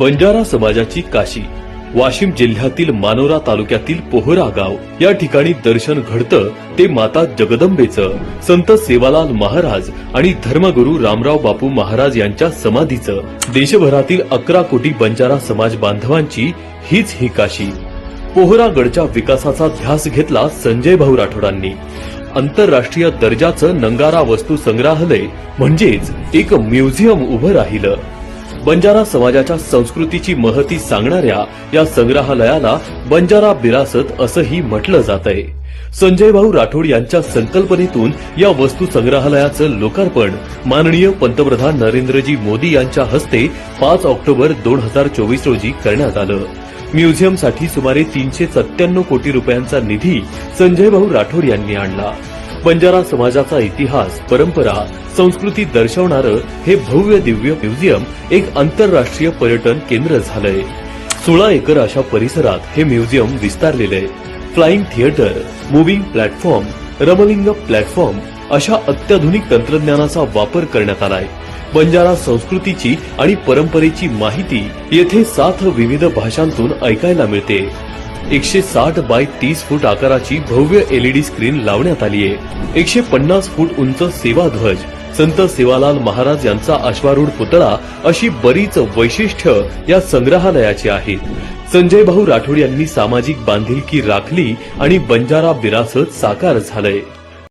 बंजारा समाजाची काशी वाशिम जिल्ह्यातील मानोरा तालुक्यातील पोहरा गाव या ठिकाणी दर्शन घडतं ते माता जगदंबेचं संत सेवालाल महाराज आणि धर्मगुरू रामराव बापू महाराज यांच्या समाधीचं. देशभरातील अकरा कोटी बंजारा समाज बांधवांची हीच ही काशी. पोहरागडच्या विकासाचा ध्यास घेतला संजय भाऊ राठोडांनी. आंतरराष्ट्रीय दर्जाचं नंगारा वस्तू संग्रहालय म्हणजेच एक म्युझियम उभं राहिलं. बंजारा समाजाच्या संस्कृतीची महती सांगणाऱ्या या संग्रहालयाला बंजारा बिरासत असंही म्हटलं जात आहे संजय भाऊ राठोड यांच्या संकल्पनेतून या वस्तू संग्रहालयाचं लोकार्पण माननीय पंतप्रधान नरेंद्रजी मोदी यांच्या हस्ते पाच ऑक्टोबर दोन हजार चोवीस रोजी करण्यात आलं. म्युझियमसाठी सुमारे तीनशे सत्त्याण्णव कोटी रुपयांचा निधी संजय भाऊ राठोड यांनी आणला. बंजारा समाजाचा इतिहास परंपरा संस्कृती दर्शवणारं हे भव्य दिव्य म्युझियम एक आंतरराष्ट्रीय पर्यटन केंद्र झालंय. सोळा एकर अशा परिसरात हे म्युझियम विस्तारलेलं आहे. Flying theatre moving platform rumbling platform अशा अत्याधुनिक तंत्रज्ञानाचा वापर करण्यात आलाय. बंजारा संस्कृतीची आणि परंपरेची माहिती येथे सात विविध भाषांतून ऐकायला मिळते. एकशे साठ बाय तीस फूट आकाराची भव्य एलईडी स्क्रीन लावण्यात आली आहे. एकशे पन्नास फूट उंच सेवा ध्वज संत सेवालाल महाराज यांचा अश्वारूढ पुतळा अशी बरीच वैशिष्ट्य या संग्रहालयाची आहेत. संजय भाऊ राठोड यांनी सामाजिक बांधिलकी राखली आणि बंजारा विरासत साकार झालंय.